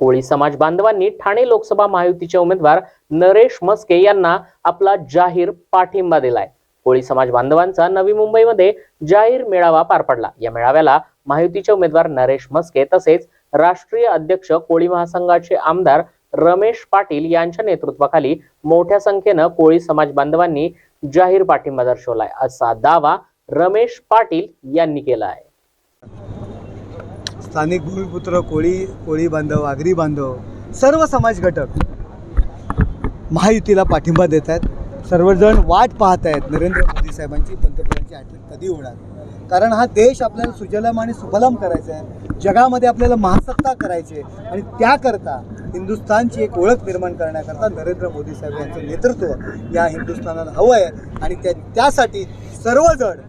कोळी समाज बांधवांनी ठाणे लोकसभा महायुतीचे उमेदवार नरेश मस्के यांना आपला जाहीर पाठिंबा दिलाय. कोळी समाज बांधवांचा नवी मुंबईमध्ये जाहीर मेळावा पार पडला. या मेळाव्याला महायुतीचे उमेदवार नरेश मस्के तसेच राष्ट्रीय अध्यक्ष कोळी महासंघाचे आमदार रमेश पाटील यांच्या नेतृत्वाखाली मोठ्या संख्येनं कोळी समाज बांधवांनी जाहीर पाठिंबा दर्शवलाय. असा दावा रमेश पाटील यांनी केला आहे. स्थानिक भूमिपुत्र कोळी कोळी बांधव आगरी बांधव सर्व समाज घटक महायुतीला पाठिंबा देत आहेत सर्वजण वाट पाहत आहेत नरेंद्र मोदी साहेबांची पंतप्रधानांची आठवण कधी होणार? कारण हा देश आपल्याला सुजलम आणि सुफलम करायचा आहे. जगामध्ये आपल्याला महासत्ता करायची आहे. आणि त्याकरता हिंदुस्थानची एक ओळख निर्माण करण्याकरता नरेंद्र मोदी साहेब यांचं नेतृत्व या हिंदुस्थानाला हवं आहे. आणि त्या त्यासाठी सर्वजण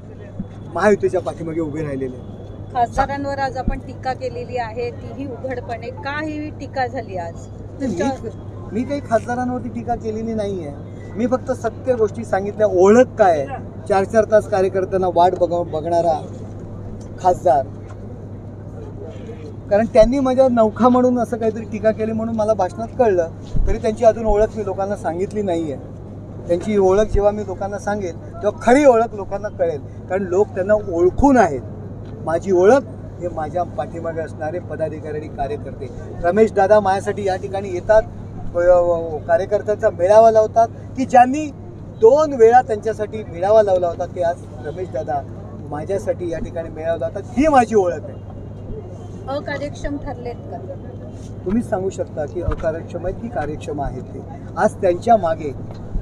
महायुतीच्या पाठीमागे उभे राहिलेले आहेत. खासदारांवर आज आपण टीका केलेली आहे तीही उघडपणे. का ही टीका झाली आज. मी काही खासदारांवरती टीका केलेली नाही आहे मी फक्त सत्य गोष्टी सांगितल्या. ओळख काय आहे? चार चार तास कार्यकर्त्यांना वाट बघ बघणारा खासदार. कारण त्यांनी माझ्या नौखा म्हणून असं काहीतरी टीका केली म्हणून मला भाषणात कळलं. तरी त्यांची अजून ओळख मी लोकांना सांगितली नाही आहे त्यांची ओळख जेव्हा मी लोकांना सांगेल तेव्हा खरी ओळख लोकांना कळेल. कारण लोक त्यांना ओळखून आहेत. माझी ओळख हे माझ्या पाठीमागे असणारे पदाधिकारी आणि कार्यकर्ते. रमेश दादा माझ्यासाठी या ठिकाणी येतात. कार्यकर्त्यांचा मेळावा लावतात. की ज्यांनी दोन वेळा त्यांच्यासाठी मेळावा लावला होता ते आज रमेश दादा माझ्यासाठी या ठिकाणी मेळावा लावतात. ही माझी ओळख आहे. अकार्यक्षम ठरलेत का? तुम्हीच सांगू शकता की अकार्यक्षम आहेत की कार्यक्षम आहेत ते. आज त्यांच्या मागे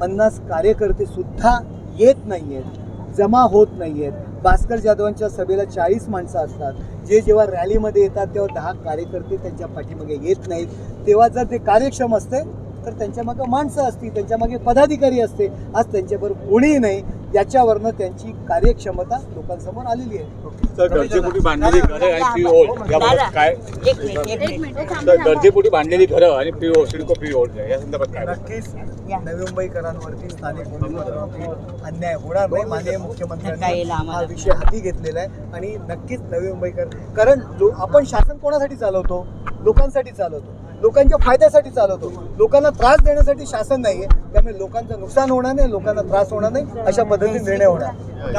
पन्नास कार्यकर्ते सुद्धा येत नाही आहेत जमा होत नाही आहेत भास्कर जाधवांच्या सभेला चाळीस माणसं असतात. जे जेव्हा रॅलीमध्ये येतात तेव्हा दहा कार्यकर्ते त्यांच्या पाठीमागे येत नाहीत. तेव्हा जर ते कार्यक्षम असते तर त्यांच्यामागं माणसं असती त्यांच्यामागे पदाधिकारी असते. आज त्यांच्याबरोबर कोणीही नाही. याच्यावरनं त्यांची कार्यक्षमता लोकांसमोर आलेली आहे. गरजेपोटी बांधलेली घरं आणि याबाबत काय? एक मिनिट तर गरजेपोटी बांधलेली घरं आणि फ्री होल्ड सिडको होल्ड या संदर्भात काय नक्कीच. नवी मुंबईकरांवरती स्थानिक अन्याय होणार नाही माननीय मुख्यमंत्र्यांनी हा विषय हाती घेतलेला आहे. आणि नक्कीच नवी मुंबईकर कारण जो आपण शासन कोणासाठी चालवतो? लोकांसाठी चालवतो. लोकांच्या फायद्यासाठी चालवतो. लोकांना त्रास देण्यासाठी शासन नाही आहे त्यामुळे लोकांचं नुकसान होणार नाही लोकांना त्रास होणार नाही अशा पद्धतीने निर्णय होणार.